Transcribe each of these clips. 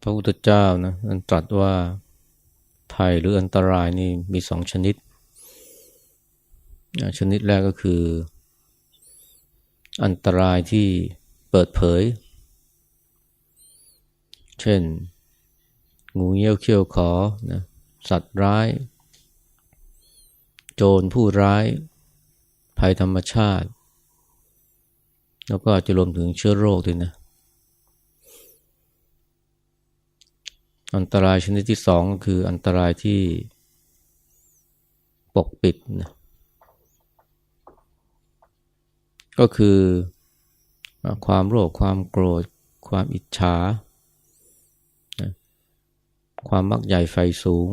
พระพุทธเจ้านะตรัสว่าภัยหรืออันตรายนี่มีสองชนิด ชนิดแรกก็คือ อันตรายที่เปิดเผย เช่น งูเงี้ยวเขี้ยวขอนะสัตว์ร้าย โจรผู้ร้าย ภัยธรรมชาติ แล้วก็จจะรวมถึงเชื้อโรคด้วยนะ อันตรายชนิดที่สองก็คืออันตรายที่ปกปิดนะก็คือความโลภความโกรธ ความอิจฉา ความมักใหญ่ไฟสูง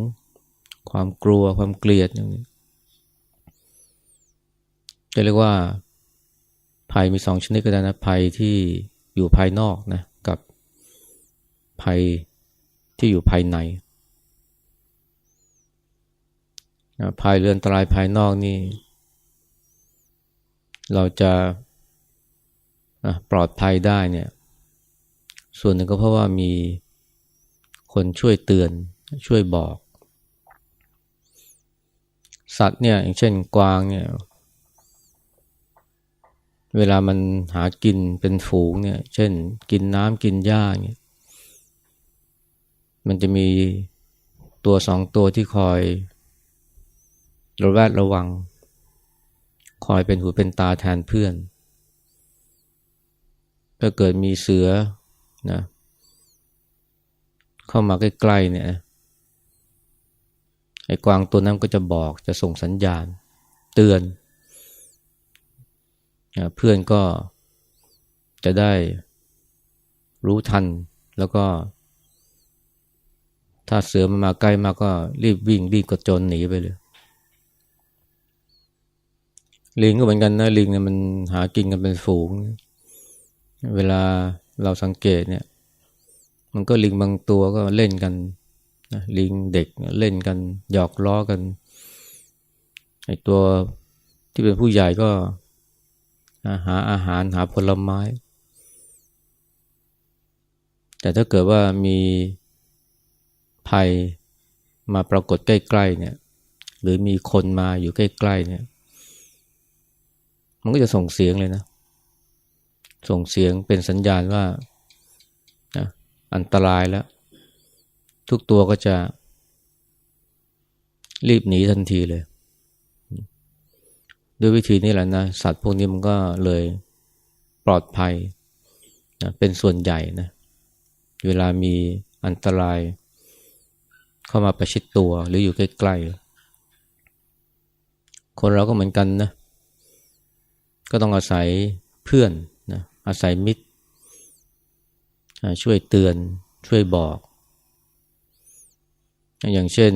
ความกลัวความเกลียดอย่างนี้จะเรียกว่าภัยมีสองชนิดก็ได้นะภัยที่อยู่ภายนอกนะกับภัย ที่อยู่ภายในภายเรือนตรายภายนอกนี่ เราจะปลอดภัยได้เนี่ย ส่วนหนึ่งก็เพราะว่ามีคนช่วยเตือนช่วยบอก สัตว์เนี่ยอย่างเช่นกวางเนี่ยเวลามันหากินเป็นฝูงเนี่ย เช่น กินน้ำกินหญ้าเนี่ย มันจะมีตัวสองตัวที่คอยระแวดระวัง คอยเป็นหูเป็นตาแทนเพื่อน ถ้าเกิดมีเสือนะเข้ามาใกล้ๆเนี่ยไอ้กวางตัวนั้นก็จะบอกจะส่งสัญญาณ เตือนเพื่อนก็จะได้รู้ทันแล้วก็ ถ้าเสือมันมาใกล้มาก็รีบวิ่งรีบกระโจนหนีไปเลย ลิงก็เหมือนกันนะลิงเนี่ยมันหากินกันเป็นฝูง เวลาเราสังเกตเนี่ย มันก็ลิงบางตัวก็เล่นกันลิงเด็กเล่นกันหยอกล้อกันไอตัวที่เป็นผู้ใหญ่ก็หาอาหารหาผลไม้ แต่ถ้าเกิดว่ามี ภัยมาปรากฏใกล้ๆเนี่ย หรือมีคนมาอยู่ใกล้ๆเนี่ย มันก็จะส่งเสียงเลยนะ ส่งเสียงเป็นสัญญาณว่าอันตรายแล้ว ทุกตัวก็จะ รีบหนีทันทีเลย ด้วยวิธีนี้แหละนะ สัตว์พวกนี้มันก็เลยปลอดภัยนะเป็นส่วนใหญ่นะ เวลามีอันตราย เข้ามาประชิดตัวหรืออยู่ใกล้ๆ คนเราก็เหมือนกันนะ ก็ต้องอาศัยเพื่อนนะอาศัยมิตร ช่วยเตือนช่วยบอก อย่างเช่น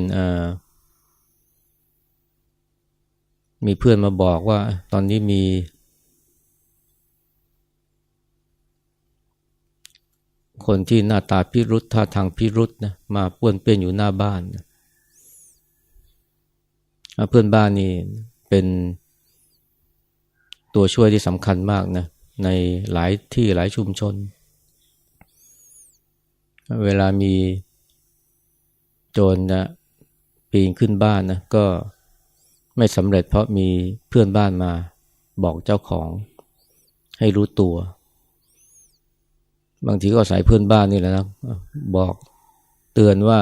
มีเพื่อนมาบอกว่าตอนนี้มี คนที่หน้าตาพิรุษท่าทางพิรุษนะมาป้วนเปี้ยนอยู่หน้าบ้านนะเพื่อนบ้านนี่เป็นตัวช่วยที่สำคัญมากนะในหลายที่หลายชุมชน เวลามีโจรนะปีนขึ้นบ้านนะก็ไม่สำเร็จเพราะมีเพื่อนบ้านมาบอกเจ้าของให้รู้ตัว บางทีก็สายเพื่อนบ้านนี่แหละนะบอกเตือนว่า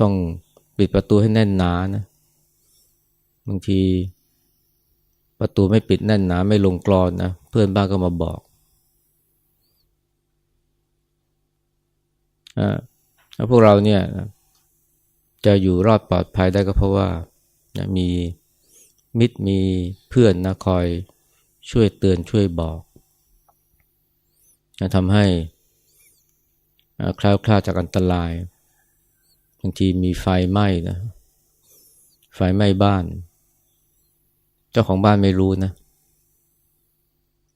ต้องปิดประตูให้แน่นหนานะ บางทีประตูไม่ปิดแน่นหนาไม่ลงกรอนนะเพื่อนบ้านก็มาบอกอ่าพวกเราเนี่ยจะอยู่รอดปลอดภัยได้ก็เพราะว่ามีมิตรมีเพื่อนนะคอยช่วยเตือนช่วยบอก ทำให้คลาวคลาดจากอันตรายบางทีมีไฟไหม้นะไฟไหม้บ้าน เจ้าของบ้านไม่รู้นะ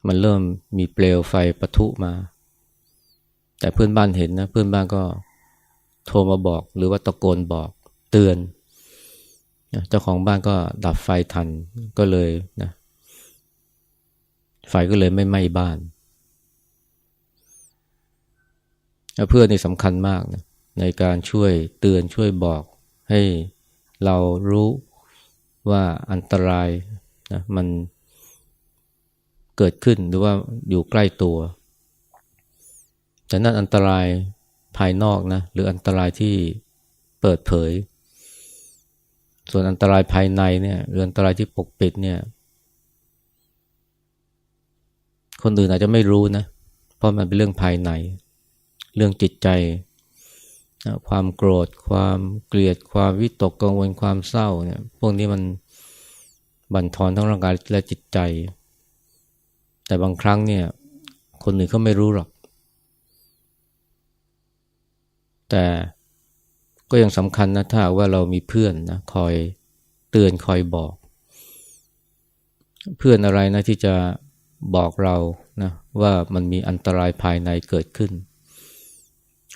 มันเริ่มมีเปลวไฟปะทุมา แต่เพื่อนบ้านเห็นนะ เพื่อนบ้านก็โทรมาบอกหรือว่าตะโกนบอกเตือนเจ้าของบ้านก็ดับไฟทันก็เลยนะไฟก็เลยไม่ไหม้บ้าน เพื่อนนี่สำคัญมากนะในการช่วยเตือนช่วยบอกให้เรารู้ว่าอันตรายนะมันเกิดขึ้นหรือว่าอยู่ใกล้ตัว แต่นั่นอันตรายภายนอกนะหรืออันตรายที่เปิดเผย ส่วนอันตรายภายในเนี่ยหรืออันตรายที่ปกปิดเนี่ย คนอื่นอาจจะไม่รู้นะ เพราะมันเป็นเรื่องภายใน เรื่องจิตใจความโกรธ ความเกลียด ความวิตกกังวลความเศร้าเนี่ยพวกนี้มันบั่นทอนทั้งร่างกายและจิตใจ แต่บางครั้งเนี่ยคนอื่นเขาไม่รู้หรอก แต่ก็ยังสำคัญนะถ้าว่าเรามีเพื่อนนะคอยเตือนคอยบอก เพื่อนอะไรนะที่จะบอกเรานะว่ามันมีอันตรายภายในเกิดขึ้น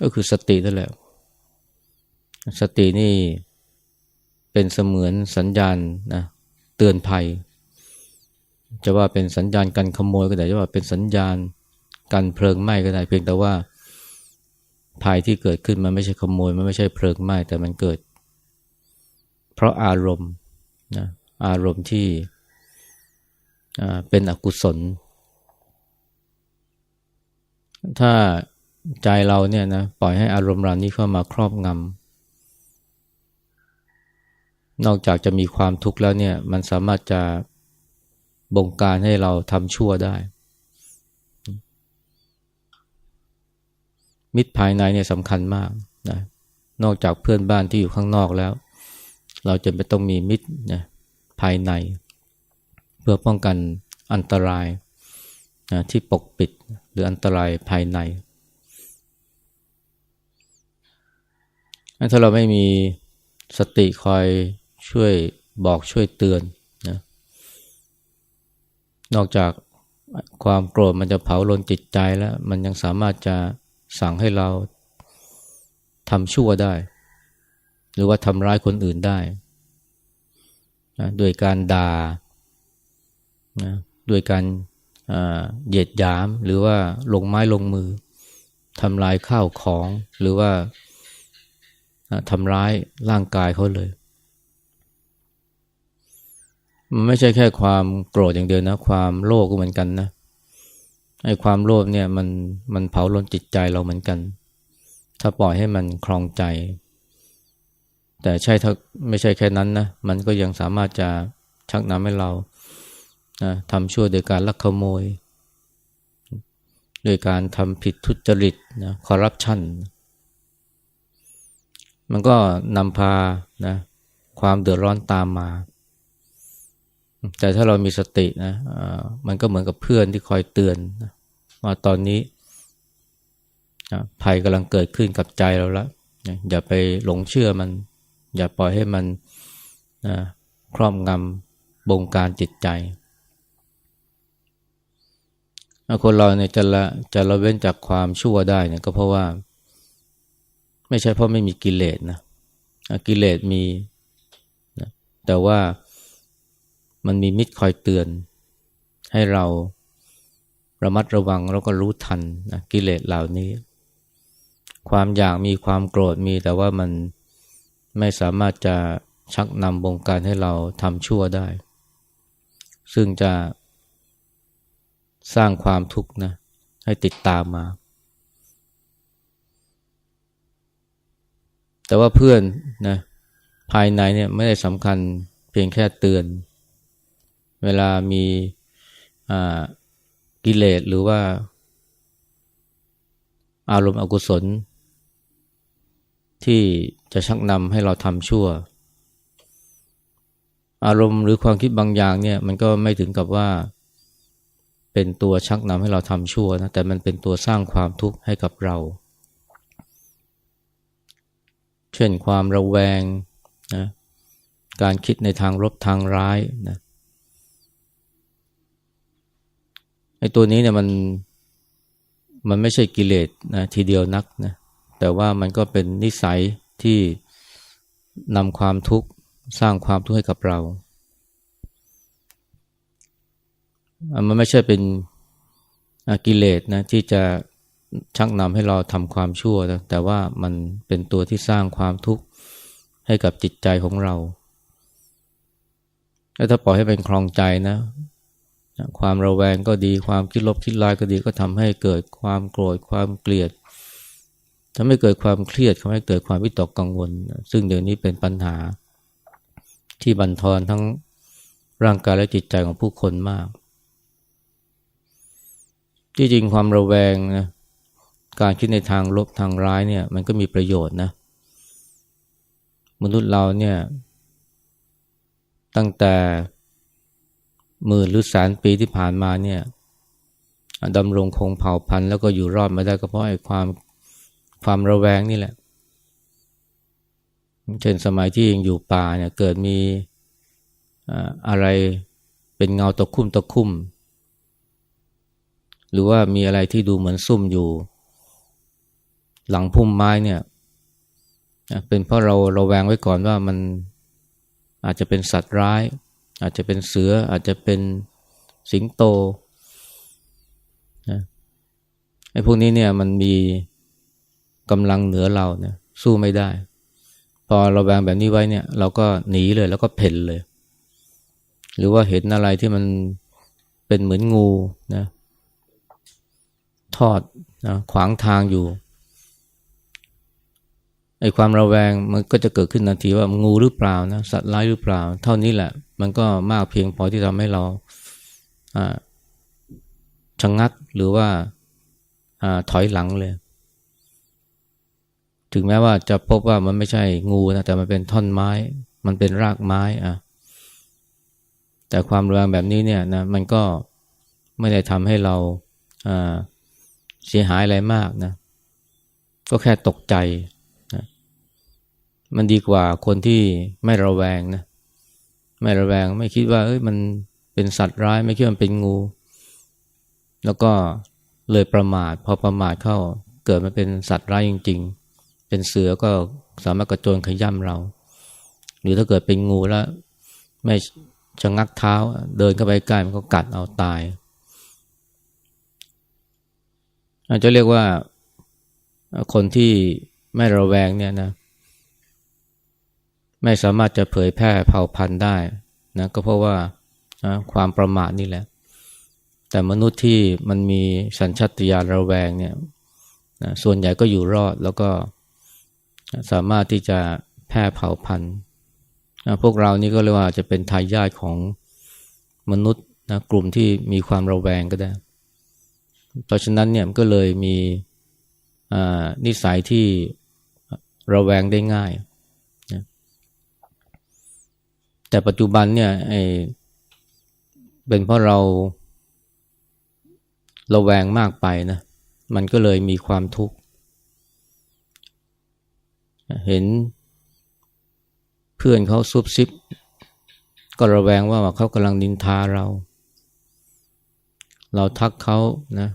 ก็คือสตินั่นแหละ สตินี่เป็นเสมือนสัญญาณนะเตือนภัย จะว่าเป็นสัญญาณการขโมยก็ได้จะว่าเป็นสัญญาณการเพลิงไหม้ก็ได้เพียงแต่ว่าภัยที่เกิดขึ้นมันไม่ใช่ขโมยมันไม่ใช่เพลิงไหม้แต่มันเกิด เพราะอารมณ์นะอารมณ์ที่เป็นอกุศล ถ้า ใจเราเนี่ยนะปล่อยให้อารมณ์เหล่านี้เข้ามาครอบงำนอกจากจะมีความทุกข์แล้วเนี่ย มันสามารถจะบงการให้เราทำชั่วได้ มิตรภายในเนี่ยสำคัญมากนะนอกจากเพื่อนบ้านที่อยู่ข้างนอกแล้ว เราจะไม่ต้องมีมิตรนะภายใน เพื่อป้องกันอันตรายนะที่ปกปิดหรืออันตรายภายใน ถ้าเราไม่มีสติคอยช่วยบอกช่วยเตือนนะนอกจากความโกรธมันจะเผาลนจิตใจแล้ว มันยังสามารถจะสั่งให้เราทำชั่วได้ หรือว่าทำร้ายคนอื่นได้นะโดยการด่านะด้วยการเหยียดหยามหรือว่าลงไม้ลงมือทำลายข้าวของหรือว่า ทำร้ายร่างกายเขาเลย มันไม่ใช่แค่ความโกรธอย่างเดียวนะ ความโลภก็เหมือนกันนะไอ้ความโลภเนี่ยมันมันเผาลนจิตใจเราเหมือนกัน ถ้าปล่อยให้มันคลองใจ แต่ใช่ถ้าไม่ใช่แค่นั้นนะ มันก็ยังสามารถจะชักนำให้เรานะทำชั่วโดยการลักขโมย โดยการทำผิดทุจริตนะคอร์รัปชัน มันก็นำพานะความเดือดร้อนตามมา แต่ถ้าเรามีสตินะมันก็เหมือนกับเพื่อนที่คอยเตือนว่าตอนนี้ภัยกำลังเกิดขึ้นกับใจเราละอย่าไปหลงเชื่อมัน อย่าปล่อยให้มันนะครอบงำบงการจิตใจคนเราเนี่ยจะละจะละเว้นจากความชั่วได้เนี่ยก็เพราะว่า ไม่ใช่เพราะไม่มีกิเลสนะกิเลสมีนะแต่ว่ามันมีมิตรคอยเตือน ให้เราระมัดระวังแล้วก็รู้ทันนะกิเลสเหล่านี้ ความอยากมีความโกรธมี แต่ว่ามันไม่สามารถจะชักนำบงการให้เราทำชั่วได้ ซึ่งจะสร้างความทุกข์นะให้ติดตามมา แต่ว่าเพื่อนนะภายในเนี่ยไม่ได้สำคัญเพียงแค่เตือน เวลามีกิเลสหรือว่า อารมณ์อกุศล ที่จะชักนำให้เราทำชั่ว อารมณ์หรือความคิดบางอย่างเนี่ยมันก็ไม่ถึงกับว่า เป็นตัวชักนำให้เราทำชั่วนะแต่มันเป็นตัวสร้างความทุกข์ให้กับเรา ช่นความระแวงนะการคิดในทางลบทางร้ายนะไอ้ตัวนี้เนี่ยมันมันไม่ใช่กิเลสนะทีเดียวนักนะแต่ว่ามันก็เป็นนิสัยที่นำความทุกข์สร้างความทุกข์ให้กับเรา มันไม่ใช่เป็นกิเลสนะที่จะ ชักนำให้เราทำความชั่ว แต่ว่ามันเป็นตัวที่สร้างความทุกข์ให้กับจิตใจของเรา แล้วถ้าปล่อยให้เป็นคลองใจนะ ความระแวงก็ดีความคิดลบคิดร้ายก็ดีก็ทำให้เกิดความโกรธความเกลียดทำให้เกิดความเครียดทำให้เกิดความวิตกกังวล ซึ่งเดี๋ยวนี้เป็นปัญหาที่บั่นทอนทั้งร่างกายและจิตใจของผู้คนมาก ที่จริงความระแวงนะ การคิดในทางลบทางร้ายเนี่ย มันก็มีประโยชน์นะ มนุษย์เราเนี่ย ตั้งแต่หมื่นหรือแสนปีที่ผ่านมาเนี่ยดำรงคงเผ่าพันธุ์แล้วก็อยู่รอดมาได้ก็เพราะไอ้ความความระแวงนี่แหละ เช่นสมัยที่ยังอยู่ป่าเนี่ยเกิดมีอะไรเป็นเงาตะคุ่มตะคุ่ม หรือว่ามีอะไรที่ดูเหมือนซุ่มอยู่ หลังพุ่มไม้เนี่ยเป็นเพราะเราเราแวงไว้ก่อนว่ามันอาจจะเป็นสัตว์ร้าย อาจจะเป็นเสืออาจจะเป็นสิงโตนะไอ้พวกนี้เนี่ยมันมีกำลังเหนือเราเนี่ยสู้ไม่ได้ พอเราแวงแบบนี้ไว้เนี่ย เราก็หนีเลยแล้วก็เพ่นเลย หรือว่าเห็นอะไรที่มันเป็นเหมือนงูนะทอดนะขวางทางอยู่ ไอ้ความระแวงมันก็จะเกิดขึ้นทันทีว่างูหรือเปล่านะสัตว์ร้ายหรือเปล่า เท่านี้แหละ มันก็มากเพียงพอที่ทำให้เราชะงงักหรือว่าอถอยหลังเลย ถึงแม้ว่าจะพบว่ามันไม่ใช่งูนะแต่มันเป็นท่อนไม้ มันเป็นรากไม้อะแต่ความระแวงแบบนี้เนี่ยนะมันก็ไม่ได้ทำให้เราเสียหายอะไรมากนะ ก็แค่ตกใจ มันดีกว่าคนที่ไม่ระแวงนะไม่ระแวงไม่คิดว่าเอ้ยมันเป็นสัตว์ร้ายไม่คิดว่ามันเป็นงู แล้วก็เลยประมาท พอประมาทเข้าเกิดมาเป็นสัตว์ร้ายจริง ๆ เป็นเสือก็สามารถกระโจนขย่ำเรา หรือถ้าเกิดเป็นงูแล้ว ไม่ชะงักเท้า เดินเข้าไปใกล้มันก็กัดเอาตาย อาจจะเรียกว่าคนที่ไม่ระแวงเนี่ยนะ ไม่สามารถจะเผยแพร่เผ่าพันธุ์ได้นะก็เพราะว่าความประมาทนี่แหละ แต่มนุษย์ที่มันมีสัญชาตญาณระแวงเนี่ยนะส่วนใหญ่ก็อยู่รอดแล้วก็สามารถที่จะแพร่เผ่าพันธุ์พวกเรานี่ก็เรียกว่าจะเป็นทายาทของมนุษย์นะกลุ่มที่มีความระแวงก็ได้ เพราะฉะนั้นเนี่ยมันก็เลยมีนิสัยที่ระแวงได้ง่าย แต่ปัจจุบันเนี่ยไอเป็นเพราะเราเราแวงมากไปนะ มันก็เลยมีความทุกข์ เห็นเพื่อนเขาซุบซิบ ก็ระแวงว่าเขากำลังนินทาเรา เราทักเขานะ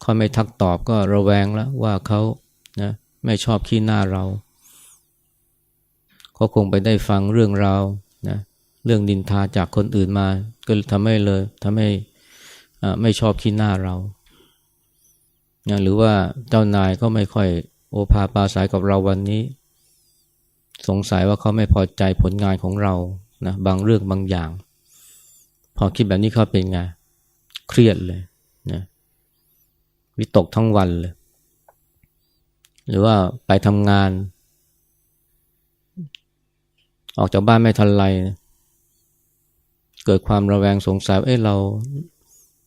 เขาไม่ทักตอบก็ระแวงแล้วว่าเขานะไม่ชอบขี้หน้าเรา เขาคงไปได้ฟังเรื่องราว นะเรื่องดินทาจากคนอื่นมา ก็ทำให้เลยทำให้ไม่ชอบขี้หน้าเรานะหรือว่าเจ้านายก็ไม่ค่อยโอภาปาสายกับเราวันนี้ สงสัยว่าเขาไม่พอใจผลงานของเรานะบางเรื่องบางอย่าง พอคิดแบบนี้เขาเป็นไงเครียดเลยนะวิตกทั้งวันเลย หรือว่าไปทำงาน ออกจากบ้านไม่ทันไร เกิดความระแวงสงสัยเอ้เรา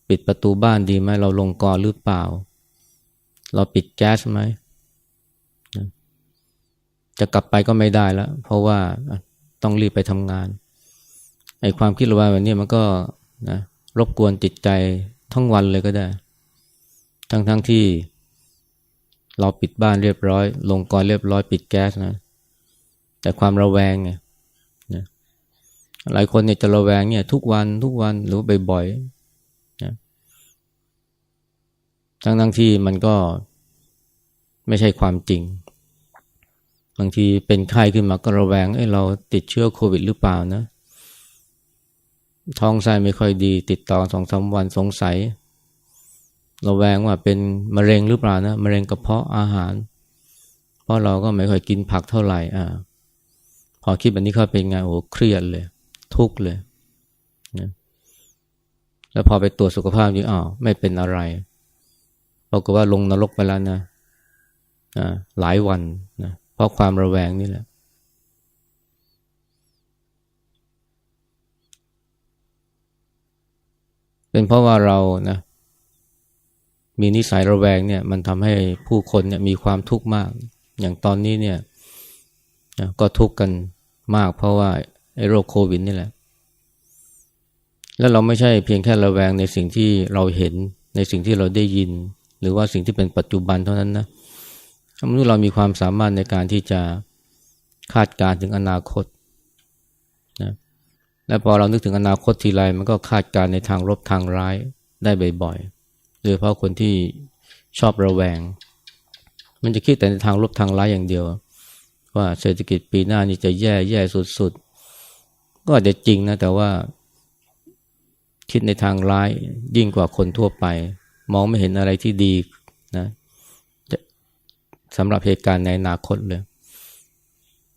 ปิดประตูบ้านดีไหมเราลงกอหรือเปล่า เราปิดแก๊สไหมจะกลับไปก็ไม่ได้แล้ว เพราะว่าต้องรีบไปทำงานไอ้ความคิดระแวงแบบนี้มันก็นะรบกวนจิตใจทั้งวันเลยก็ได้ ทั้งทั้งที่ เราปิดบ้านเรียบร้อย ลงกรเรียบร้อยปิดแก๊สนะ แต่ความระแวงไง หลายคนเนี่ยจะระแวงเนี่ยทุกวันทุกวันหรือบ่อยๆนะทั้งทั้งที่มันก็ไม่ใช่ความจริง บางทีเป็นไข้ขึ้นมาก็ระแวงเอ้เราติดเชื้อโควิดหรือเปล่านะ ท้องไส้ไม่ค่อยดี ติดต่อสองสาวันสงสัย ระแวงว่าเป็นมะเร็งหรือเปล่านะมะเร็งกระเพาะอาหาร เพราะเราก็ไม่ค่อยกินผักเท่าไหร่อ่าพอคิดแบบนี้เข้าเป็นไงโอ้เครียดเลย ทุกข์เลยนะแล้วพอไปตรวจสุขภาพจริงอ้าวไม่เป็นอะไรปรากฏว่าลงนรกไปแล้วนะนะหลายวันนะเพราะความระแวงนี่แหละ เป็นเพราะว่าเรานะมีนิสัยระแวงเนี่ยมันทำให้ผู้คนเนี่ยมีความทุกข์มาก อย่างตอนนี้เนี่ยก็ทุกข์กันมากเพราะว่า โรคโควิดนี่แหละ แล้วเราไม่ใช่เพียงแค่ระแวงในสิ่งที่เราเห็นในสิ่งที่เราได้ยิน หรือว่าสิ่งที่เป็นปัจจุบันเท่านั้นนะมนุษย์เรามีความสามารถในการที่จะคาดการถึงอนาคตนะและพอเรานึกถึงอนาคตทีไรมันก็คาดการในทางลบทางร้ายได้บ่อยๆโดยเฉพาะคนที่ชอบระแวง มันจะคิดแต่ในทางลบทางร้ายอย่างเดียว ว่าเศรษฐกิจปีหน้านี่จะแย่แย่สุดๆ ก็อาจจะจริงนะแต่ว่า คิดในทางร้ายยิ่งกว่าคนทั่วไป มองไม่เห็นอะไรที่ดีนะสำหรับเหตุการณ์ในอนาคตเลย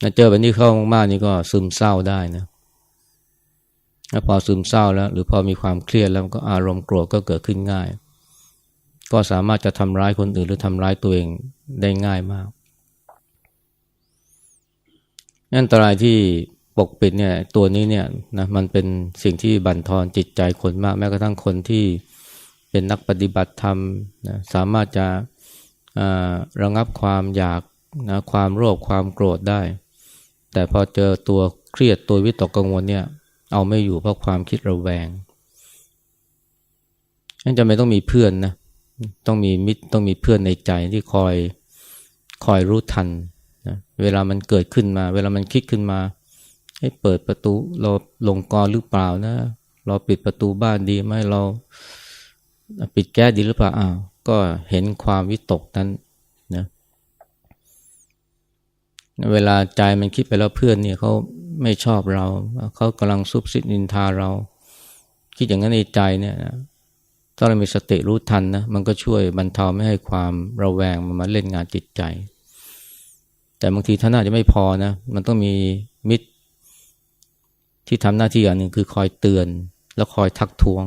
นะเจอแบบนี้เข้ามากๆนี่ก็ซึมเศร้าได้นะแล้วพอซึมเศร้าแล้ว หรือพอมีความเครียดแล้วก็อารมณ์โกรธก็เกิดขึ้นง่าย ก็สามารถจะทำร้ายคนอื่นหรือทำร้ายตัวเองได้ง่ายมากอันตรายที่ ปกปิดเนี่ยตัวนี้เนี่ยนะมันเป็นสิ่งที่บั่นทอนจิตใจคนมาก แม้กระทั่งคนที่เป็นนักปฏิบัติธรรมนะสามารถจะระงับความอยากนะความโลภความโกรธได้ แต่พอเจอตัวเครียดตัววิตกกังวลเนี่ยเอาไม่อยู่เพราะความคิดระแวงนั่นจะไม่ต้องมีเพื่อนนะต้องมีมิตรต้องมีเพื่อนในใจที่คอยคอยรู้ทันนะเวลามันเกิดขึ้นมา เวลามันคิดขึ้นมา ให้เปิดประตูเราลงกรหรือเปล่านะ เราปิดประตูบ้านดีไหมเราปิดแก๊สดีหรือเปล่าอ้าวก็เห็นความวิตกนั้นนะเวลาใจมันคิดไปแล้วเพื่อนเนี่ยเขาไม่ชอบเรา เขากำลังซุบซิบนินทาเรา คิดอย่างนั้นในใจเนี่ยนะถ้าเรามีสติรู้ทันนะมันก็ช่วยบรรเทาไม่ให้ความระแวงมันมาเล่นงานจิตใจ แต่บางทีท่านอาจจะไม่พอนะ มันต้องมี ที่ทำหน้าที่อย่างหนึ่งคือคอยเตือนแล้วคอยทักท้วง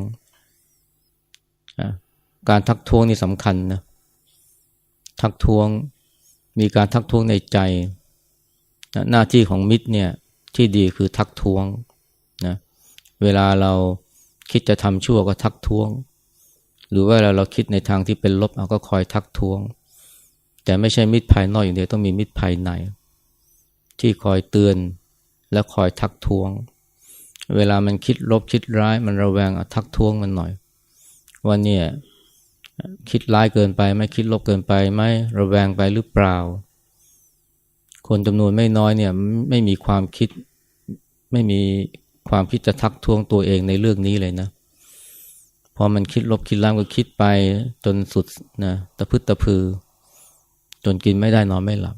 การทักท้วงนี่สำคัญนะ ทักท้วงมีการทักท้วงในใจ หน้าที่ของมิตรเนี่ยที่ดีคือทักท้วงนะเวลาเราคิดจะทำชั่วก็ทักท้วง หรือว่าเราเราคิดในทางที่เป็นลบเราก็คอยทักท้วง แต่ไม่ใช่มิตรภายนอกอย่างเดียวต้องมีมิตรภายใน ที่คอยเตือนและคอยทักท้วง เวลามันคิดลบคิดร้าย มันระแวงทักท้วงมันหน่อย ว่าเนี่ยคิดร้ายเกินไปไหมคิดลบเกินไปไหมระแวงไปหรือเปล่า คนจำนวนไม่น้อยเนี่ยไม่มีความคิดไม่มีความคิดจะทักท้วงตัวเองในเรื่องนี้เลยนะพอมันคิดลบคิดร้ายก็คิดไปจนสุดนะตะพึดตะพือ จนกินไม่ได้นอนไม่หลับ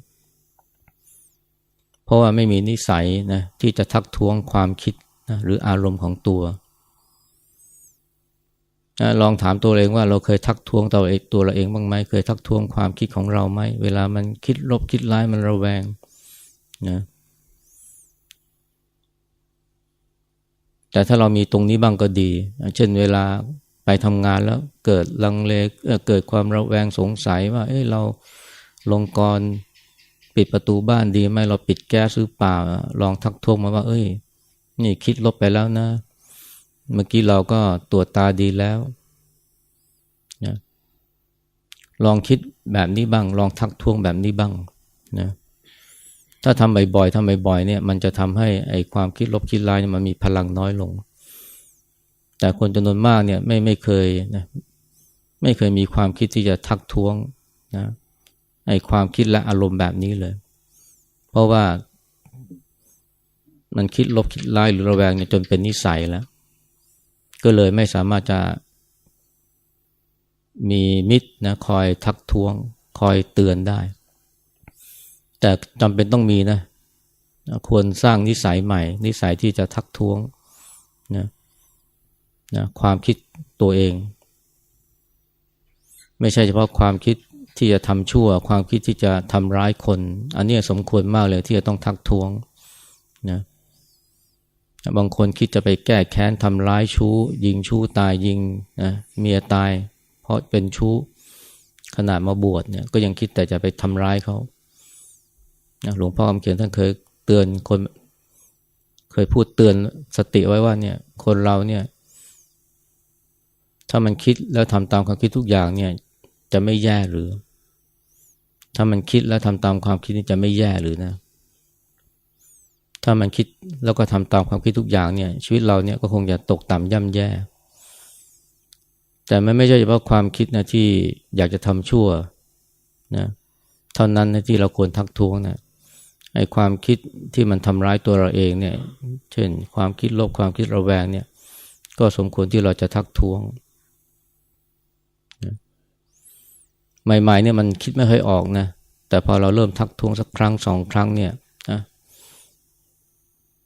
เพราะว่าไม่มีนิสัยนะที่จะทักท้วงความคิด นะหรืออารมณ์ของตัวนะลองถามตัวเองว่าเราเคยทักท้วงตัวเองตัวเราเองบ้างไหมเคยทักท้วงความคิดของเราไหมเวลามันคิดลบคิดร้ายมันระแวงนะแต่ถ้าเรามีตรงนี้บ้างก็ดี เช่นเวลาไปทำงานแล้วเกิดลังเลเกิดความระแวงสงสัยว่าเอ้เราลงกรปิดประตูบ้านดีไหมเราปิดแก๊สหรือเปล่า ลองทักท้วงมาว่า เอ้ย นี่คิดลบไปแล้วนะ เมื่อกี้เราก็ตรวจตาดีแล้วนะลองคิดแบบนี้บ้าง ลองทักท้วงแบบนี้บ้างนะถ้าทำบ่อยๆทำบ่อยๆเนี่ย มันจะทำให้ไอ้ความคิดลบคิดร้ายมันมีพลังน้อยลง แต่คนจำนวนมากเนี่ยไม่ไม่เคยนะไม่เคยมีความคิดที่จะทักท้วงนะไอ้ความคิดและอารมณ์แบบนี้เลย เพราะว่า มันคิดลบคิดร้ายหรือระแวงเนี่ยจนเป็นนิสัยแล้ว ก็เลยไม่สามารถจะ มีมิตรนะคอยทักท้วง คอยเตือนได้ แต่จำเป็นต้องมีนะ ควรสร้างนิสัยใหม่ นิสัยที่จะทักท้วงนะนะความคิดตัวเอง ไม่ใช่เฉพาะความคิดที่จะทำชั่ว ความคิดที่จะทำร้ายคน อันนี้สมควรมากเลยที่จะต้องทักท้วงนะ บางคนคิดจะไปแก้แค้นทำร้ายชู้ ยิงชู้ตายยิงนะเมียตาย เพราะเป็นชู้ขนาดมาบวชเนี่ยก็ยังคิดแต่จะไปทำร้ายเขาหลวงพ่อคำเขียนท่านเคยเตือนคน เคยพูดเตือนสติไว้ว่าเนี่ย คนเราเนี่ย ถ้ามันคิดแล้วทำตามความคิดทุกอย่างเนี่ย จะไม่แย่หรือ ถ้ามันคิดแล้วทำตามความคิดนี่จะไม่แย่หรือนะ ถ้ามันคิดแล้วก็ทำตามความคิดทุกอย่างเนี่ย ชีวิตเราเนี่ยก็คงจะตกต่ำย่ำแย่ แต่มันไม่ใช่เฉพาะความคิดนะที่อยากจะทำชั่วนะเท่านั้นนะที่เราควรทักท้วงนะไอ้ความคิดที่มันทำร้ายตัวเราเองเนี่ย เช่น ความคิดลบความคิดระแวงเนี่ย ก็สมควรที่เราจะทักท้วงใหม่ๆเนี่ยมันคิดไม่ค่อยออกนะแต่พอเราเริ่มทักท้วงสักครั้งสองครั้งเนี่ย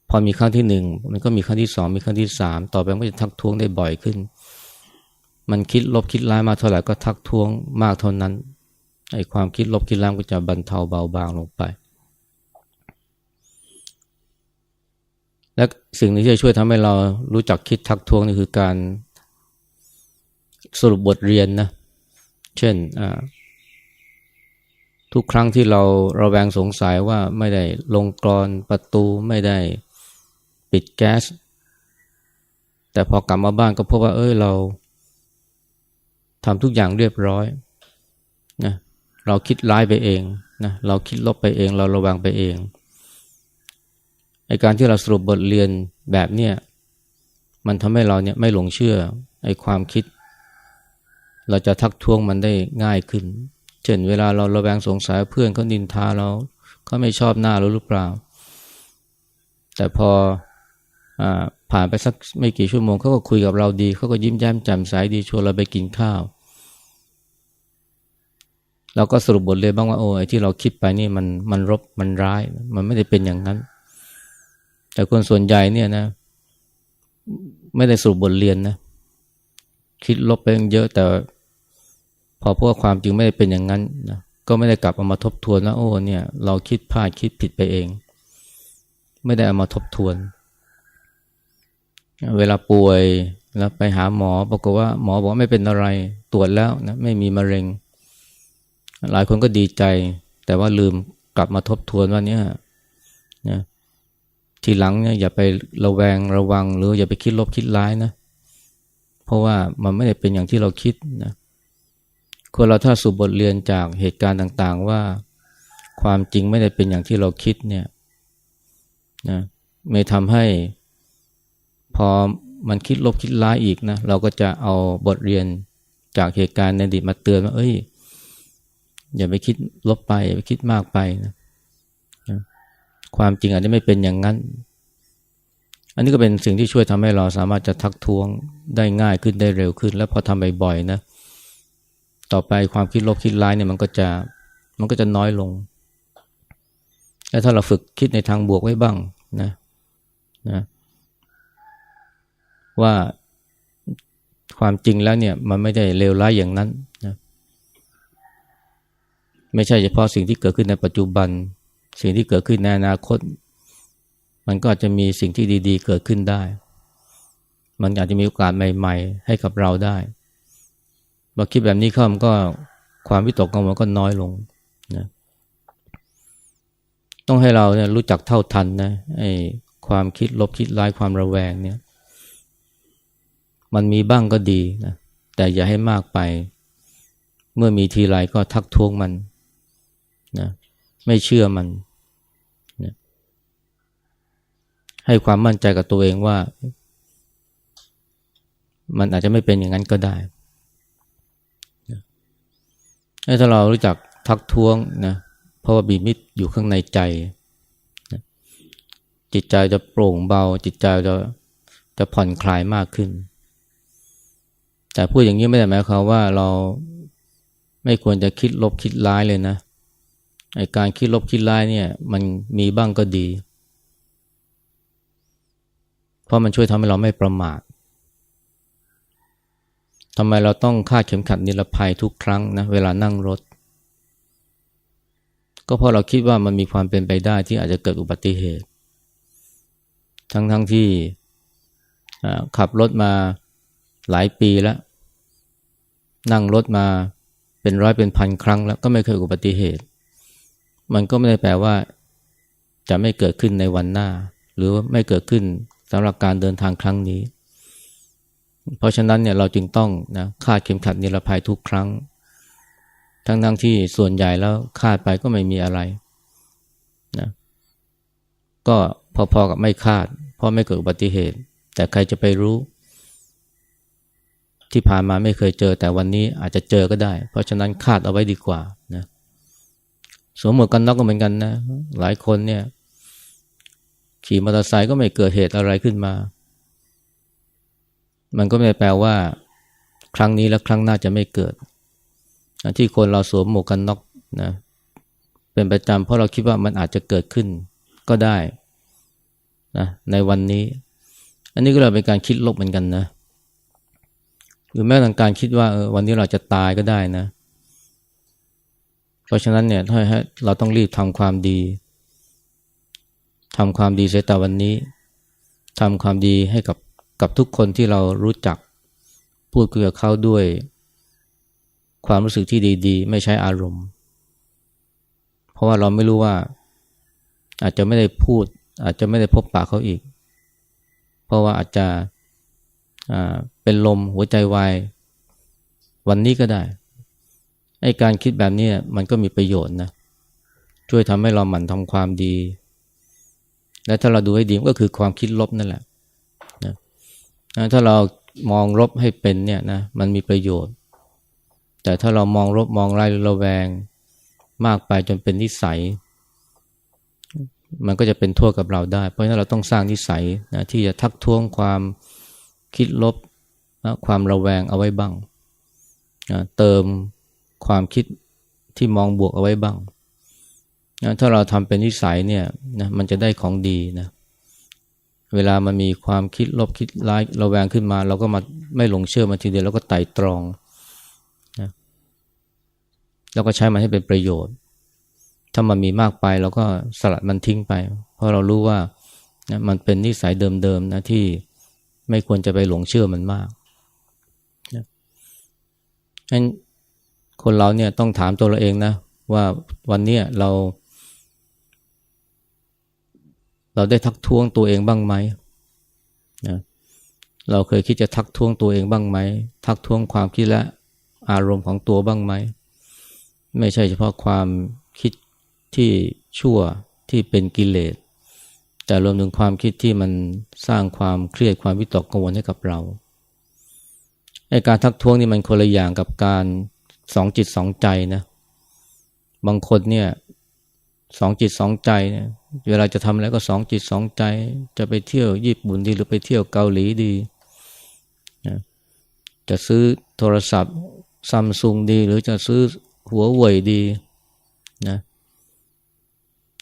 พอมีครั้งที่หนึ่งมันก็มีครั้งที่สองมีครั้งที่สามต่อไปมันก็จะทักท้วงได้บ่อยขึ้น มันคิดลบคิดร้ายมาเท่าไหร่ก็ทักท้วงมากเท่านั้นไอ้ความคิดลบคิดร้ายก็จะบรรเทาเบาบางลงไป และสิ่งนี้ที่จะช่วยทำให้เรารู้จักคิดทักท้วงนี่คือการสรุปบทเรียนนะเช่นทุกครั้งที่เราเราแวงสงสัยว่าไม่ได้ลงกรอนประตูไม่ได้ ปิดแก๊ส แต่พอกลับมาบ้านก็พบว่า เอ้ยเราทำทุกอย่างเรียบร้อยนะเราคิดร้ายไปเองนะเราคิดลบไปเอง เราระวังไปเองไอการที่เราสรุปบทเรียนแบบเนี้ยมันทำให้เราเนี่ยไม่หลงเชื่อไอความคิด เราจะทักท้วงมันได้ง่ายขึ้น เช่นเวลาเราระแวงสงสัยเพื่อนเขานินทาเราเขาไม่ชอบหน้าเราหรือเปล่า แต่พออ ผ่านไปสักไม่กี่ชั่วโมงเขาก็คุยกับเราดีเขาก็ยิ้มแย้มแจ่มใสดีชวนเราไปกินข้าว เราก็สรุปบทเรียนบ้างว่าโอ้ไอ้ที่เราคิดไปนี่มันมันรบมันร้าย มันไม่ได้เป็นอย่างนั้น แต่คนส่วนใหญ่เนี่ยนะ ไม่ได้สรุปบทเรียนนะ คิดลบไปเยอะแต่ พอพวกความจริงไม่ได้เป็นอย่างนั้นนะก็ไม่ได้กลับเอามาทบทวนว่าโอ้เนี่ย เราคิดพลาดคิดผิดไปเอง ไม่ได้เอามาทบทวนเเวลาป่วยแล้วไปหาหมอปรากฏว่าหมอบอกว่าไม่เป็นอะไรตรวจแล้วนะไม่มีมะเร็ง หลายคนก็ดีใจ แต่ว่าลืมกลับมาทบทวนว่าเนี่ยนะทีหลังเนี่ยอย่าไประแวงระวัง หรืออย่าไปคิดลบคิดร้ายนะ เพราะว่ามันไม่ได้เป็นอย่างที่เราคิดนะคนเราถ้าสูบบทเรียนจากเหตุการณ์ต่าง ๆ ว่าความจริงไม่ได้เป็นอย่างที่เราคิดเนี่ยนะไม่ทำให้ พอมันคิดลบคิดร้ายอีกนะเราก็จะเอาบทเรียนจากเหตุการณ์ในอดีตมาเตือนว่าเอ้ย อย่าไปคิดลบไป อย่าไปคิดมากไปนะความจริงอาจจะไม่เป็นอย่างนั้น อันนี้ก็เป็นสิ่งที่ช่วยทำให้เราสามารถจะทักท้วงได้ง่ายขึ้นได้เร็วขึ้น แล้วพอทำบ่อยๆนะ ต่อไปความคิดลบคิดร้ายเนี่ยมันก็จะมันก็จะน้อยลง แล้วถ้าเราฝึกคิดในทางบวกไว้บ้างนะนะ ว่าความจริงแล้วเนี่ยมันไม่ได้เลวร้ายอย่างนั้นนะไม่ใช่เฉพาะสิ่งที่เกิดขึ้นในปัจจุบัน สิ่งที่เกิดขึ้นในอนาคต มันก็อาจจะมีสิ่งที่ดี ๆ เกิดขึ้นได้ มันอาจจะมีโอกาสใหม่ ๆ ให้กับเราได้พอคิดแบบนี้เข้ามันก็ความวิตกกังวลก็น้อยลงนะต้องให้เราเนี่ยรู้จักเท่าทันนะไอ้ความคิดลบคิดร้ายความระแวงเนี่ย มันมีบ้างก็ดีนะแต่อย่าให้มากไป เมื่อมีทีไรก็ทักท้วงมันนะไม่เชื่อมันนะให้ความมั่นใจกับตัวเองว่า มันอาจจะไม่เป็นอย่างนั้นก็ได้ถ้าเรารู้จักทักท้วงนะเพราะว่าบีมิตรอยู่ข้างในใจนะจิตใจจะโปร่งเบา จิตใจจะจะผ่อนคลายมากขึ้น แต่พูดอย่างนี้ไม่ได้หมายความว่าเราไม่ควรจะคิดลบคิดร้ายเลยนะไอการคิดลบคิดร้ายเนี่ย มันมีบ้างก็ดี เพราะมันช่วยทำให้เราไม่ประมาททำไมเราต้องคาดเข็มขัดนิรภัยทุกครั้งนะเวลานั่งรถ ก็เพราะเราคิดว่ามันมีความเป็นไปได้ที่อาจจะเกิดอุบัติเหตุ ทั้งๆทที่ขับรถมาหลายปีแล้ว นั่งรถมาเป็นร้อยเป็นพันครั้งแล้วก็ไม่เคยอุบัติเหตุ มันก็ไม่ได้แปลว่า จะไม่เกิดขึ้นในวันหน้า หรือไม่เกิดขึ้นสำหรับการเดินทางครั้งนี้ เพราะฉะนั้นเนี่ยเราจึงต้องนะคาดเข็มขัดนิรภัยทุกครั้ง ทั้งทั้งที่ส่วนใหญ่แล้วคาดไปก็ไม่มีอะไรนะก็พอๆกับไม่คาด เพราะไม่เกิดอุบัติเหตุ แต่ใครจะไปรู้ ที่ผ่านมาไม่เคยเจอ แต่วันนี้อาจจะเจอก็ได้ เพราะฉะนั้นคาดเอาไว้ดีกว่านะสวมหมวกกันน็อกก็เหมือนกันนะ หลายคนเนี่ย ขี่มอเตอร์ไซค์ก็ไม่เกิดเหตุอะไรขึ้นมา มันก็ไม่แปลว่า ครั้งนี้และครั้งหน้าจะไม่เกิด ที่คนเราสวมหมวกกันน็อกนะเป็นประจำเพราะเราคิดว่ามันอาจจะเกิดขึ้นก็ได้นะในวันนี้ อันนี้ก็เราเป็นการคิดลบเหมือนกันนะห รือแม้แต่การคิดว่าออวันนี้เราจะตายก็ได้นะ เพราะฉะนั้นเนี่ยถ้าเราต้องรีบทำความดีทำความดีเสียแต่วันนี้ทำความดีให้กับกับทุกคนที่เรารู้จัก พูดคุยกับเขาด้วย ความรู้สึกที่ดี ๆ ไม่ใช้อารมณ์ เพราะว่าเราไม่รู้ว่า อาจจะไม่ได้พูด อาจจะไม่ได้พบปากเขาอีก เพราะว่าอาจจะ เป็นลมหัวใจวายวันนี้ก็ได้ไอ้การคิดแบบนี้มันก็มีประโยชน์นะช่วยทำให้เราหมั่นทำความดี และถ้าเราดูให้ดีก็คือความคิดลบนั่นแหละนะถ้าเรามองลบให้เป็นเนี่ยนะมันมีประโยชน์ แต่ถ้าเรามองลบมองไร้ระแวงมากไปจนเป็นนิสัย มันก็จะเป็นโทษกับเราได้ เพราะฉะนั้นเราต้องสร้างนิสัยนะที่จะทักท้วงความคิดลบ ความระแวงเอาไว้บ้างนะเติมความคิดที่มองบวกเอาไว้บ้างนะถ้าเราทำเป็นนิสัยเนี่ยนะมันจะได้ของดีนะเวลามันมีความคิดลบคิดร้ายราแวงขึ้นมา เราก็มาไม่หลงเชื่อมาทีเดียวเราก็ไต่ตรองนะแล้วก็ใช้มันให้เป็นประโยชน์ ถ้ามันมีมากไปเราก็สลัดมันทิ้งไป เพราะเรารู้ว่านะมันเป็นนิสัยเดิมๆนะที่ไม่ควรจะไปหลงเชื่อมันมาก งั้นคนเราเนี่ยต้องถามตัวเราเองนะ ว่าวันนี้เรา เราได้ทักท้วงตัวเองบ้างไหมนะเราเคยคิดจะทักท้วงตัวเองบ้างไหม ทักท้วงความคิดและอารมณ์ของตัวบ้างไหม ไม่ใช่เฉพาะความคิดที่ชั่วที่เป็นกิเลส แต่รวมถึงความคิดที่มันสร้างความเครียดความวิตกกังวลให้กับเรา ไอการทักท้วงนี่มันคนละอย่างกับการสองจิตสองใจนะ บางคนเนี่ยสองจิตสองใจเนี่ยเวลาจะทำอะไรก็สองจิตสองใจ จะไปเที่ยวญี่ปุ่นดีหรือไปเที่ยวเกาหลีดีนะจะซื้อโทรศัพท์ซัมซุงดี หรือจะซื้อหัวเว่ยดีนะ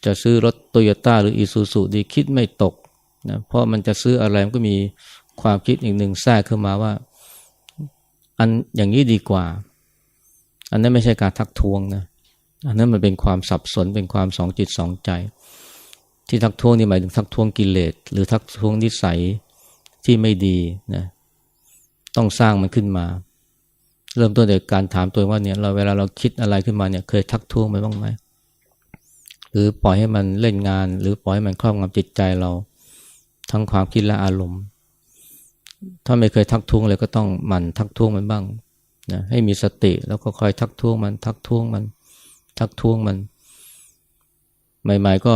จะซื้อรถโตโยต้าหรืออีซูซูดีคิดไม่ตกนะเพราะมันจะซื้ออะไรมันก็มีความคิดอีกหนึ่งแทรกเข้ามาว่า อันอย่างนี้ดีกว่า อันนั้นไม่ใช่การทักท้วงนะ อันนั้นมันเป็นความสับสนเป็นความสองจิตสองใจ ที่ทักท้วงนี่หมายถึงทักท้วงกิเลสหรือทักท้วงนิสัยที่ไม่ดีนะต้องสร้างมันขึ้นมา เริ่มต้นจากการถามตัวว่าเนี่ยเราเวลาเราคิดอะไรขึ้นมาเนี่ยเคยทักท้วงไหมบ้างไหมหรือปล่อยให้มันเล่นงาน หรือปล่อยให้มันครอบงำจิตใจเรา ทั้งความคิดและอารมณ์ ถ้าไม่เคยทักท้วงเลยก็ต้องมันทักท้วงมันบ้างนะให้มีสติแล้วก็คอยทักท้วงมัน ทักท้วงมัน ทักท้วงมัน ใหม่ ๆ ก็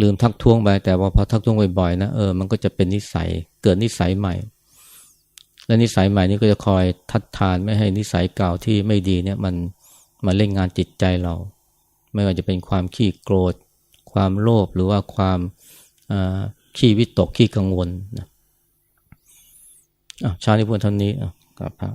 ลืมทักท้วงไปแต่ว่าพอทักท้วงบ่อยๆนะเออมันก็จะเป็นนิสัยเกิดนิสัยใหม่ และนิสัยใหม่นี้ก็จะคอยทัดทานไม่ให้นิสัยเก่าที่ไม่ดีเนี่ยมันมาเล่นงานจิตใจเรา ไม่ว่าจะเป็นความขี้โกรธ ความโลภหรือว่าความขี้วิตกขี้กังวลนะ อ้าวชาในี้พูดเท่านี้อ้าวกลับครับ